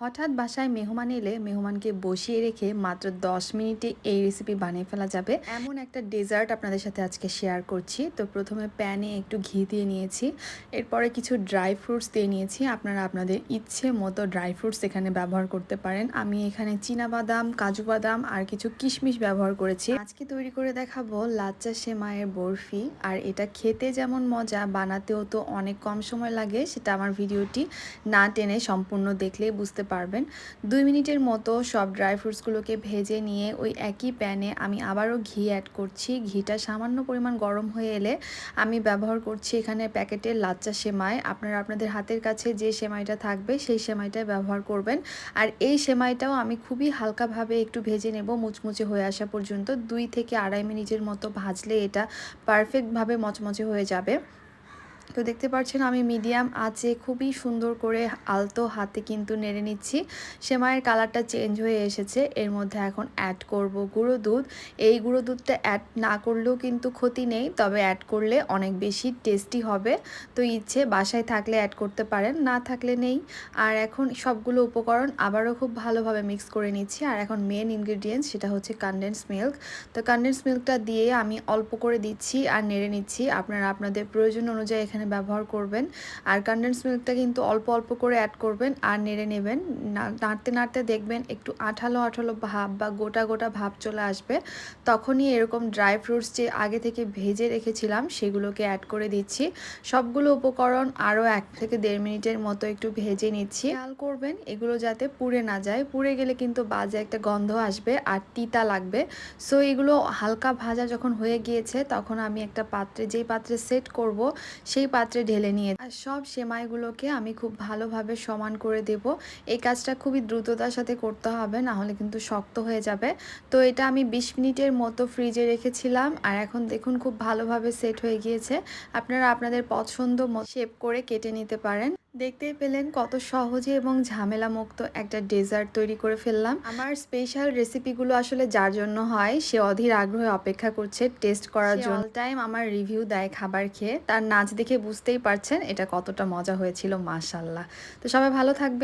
হঠাৎ বাসায় মেহমান এলে মেহমানকে বসিয়ে রেখে মাত্র 10 মিনিটে এই রেসিপি বানিয়ে ফেলা যাবে। এমন একটা ডেজার্ট আপনাদের সাথে আজকে শেয়ার করছি। তো প্রথমে প্যানে একটু ঘি দিয়ে নিয়েছি। এরপরে কিছু ড্রাই ফ্রুটস দিয়ে নিয়েছি। আপনারা আপনাদের ইচ্ছে মতো ড্রাই ফ্রুটস এখানে ব্যবহার করতে পারেন। আমি এখানে বাদাম কাজু বাদাম আর কিছু কিশমিশ ব্যবহার করেছি। আজকে তৈরি করে দেখাবো লাচ্চা সেমাইয়ের বরফি। আর এটা খেতে যেমন মজা, বানাতেও তো অনেক কম সময় লাগে। সেটা আমার ভিডিওটি না টেনে সম্পূর্ণ দেখলেই বুঝতে পারবেন। দুই মিনিটের মতো সব ড্রাই ফ্রুটসগুলোকে ভেজে নিয়ে ওই একই প্যানে আমি আবারও ঘি অ্যাড করছি। ঘিটা সামান্য পরিমাণ গরম হয়ে এলে আমি ব্যবহার করছি এখানে প্যাকেটের লাচ্চা সেমাই। আপনারা আপনাদের হাতের কাছে যে সেমাইটা থাকবে সেই সেমাইটাই ব্যবহার করবেন। আর এই সেমাইটাও আমি খুবই হালকাভাবে একটু ভেজে নেব মুচমুচে হয়ে আসা পর্যন্ত। দুই থেকে আড়াই মিনিটের মতো ভাজলে এটা পারফেক্টভাবে মচমচে হয়ে যাবে। তো দেখতে পাচ্ছেন আমি মিডিয়াম আঁচে খুবই সুন্দর করে আলতো হাতে কিন্তু নেড়ে নিচ্ছি। সেমাইয়ের কালারটা চেঞ্জ হয়ে এসেছে, এর মধ্যে এখন অ্যাড করব গুঁড়ো দুধ। এই গুঁড়ো দুধটা অ্যাড না করলেও কিন্তু ক্ষতি নেই, তবে অ্যাড করলে অনেক বেশি টেস্টি হবে। তো ইচ্ছে বাসায় থাকলে অ্যাড করতে পারেন, না থাকলে নেই। আর এখন সবগুলো উপকরণ আবারও খুব ভালোভাবে মিক্স করে নিচ্ছি। আর এখন মেন ইনগ্রিডিয়েন্টস সেটা হচ্ছে কনডেন্স মিল্ক তো কনডেন্স মিল্কটা দিয়ে আমি অল্প করে দিচ্ছি আর নেড়ে নিচ্ছি। আপনারা আপনাদের প্রয়োজন অনুযায়ী এখানে এখানে ব্যবহার করবেন। আর কন্ডেন্স মিল্কটা কিন্তু অল্প অল্প করে অ্যাড করবেন আর নেড়ে নেবেন। নাড়তে নাড়তে দেখবেন একটু আঠালো আঠালো ভাব বা গোটা গোটা ভাব চলে আসবে। তখনই এরকম ড্রাই ফ্রুটস যে আগে থেকে ভেজে রেখেছিলাম সেগুলোকে অ্যাড করে দিচ্ছি। সবগুলো উপকরণ আরও এক থেকে দেড় মিনিটের মতো একটু ভেজে নিচ্ছি। খেয়াল করবেন এগুলো যাতে পুড়ে না যায়। পুড়ে গেলে কিন্তু বাজে একটা গন্ধ আসবে আর তিতা লাগবে। সো এগুলো হালকা ভাজা যখন হয়ে গিয়েছে তখন আমি একটা পাত্রে, যেই পাত্রে সেট করব সেই পাত্রে ঢেলে নিয়ে আর সব সেমাইগুলোকে আমি খুব ভালোভাবে সমান করে দেব। এই কাজটা খুবই দ্রুততার সাথে করতে হবে, না হলে কিন্তু শক্ত হয়ে যাবে। তো এটা আমি বিশ মিনিটের মতো ফ্রিজে রেখেছিলাম আর এখন দেখুন খুব ভালোভাবে সেট হয়ে গিয়েছে। আপনারা আপনাদের পছন্দ শেপ করে কেটে নিতে পারেন। দেখতেই পেলেন কত সহজে এবং ঝামেলা মুক্ত একটা ডেজার্ট তৈরি করে ফেললাম। আমার স্পেশাল রেসিপিগুলো আসলে যার জন্য হয় সে অধীর আগ্রহে অপেক্ষা করছে টেস্ট করার জন্য। টাইম আমার রিভিউ দেয় খাবার খেয়ে। তার নাচ দেখে বুঝতেই পারছেন এটা কতটা মজা হয়েছিল মাশাল্লাহ তো সবাই ভালো থাকবে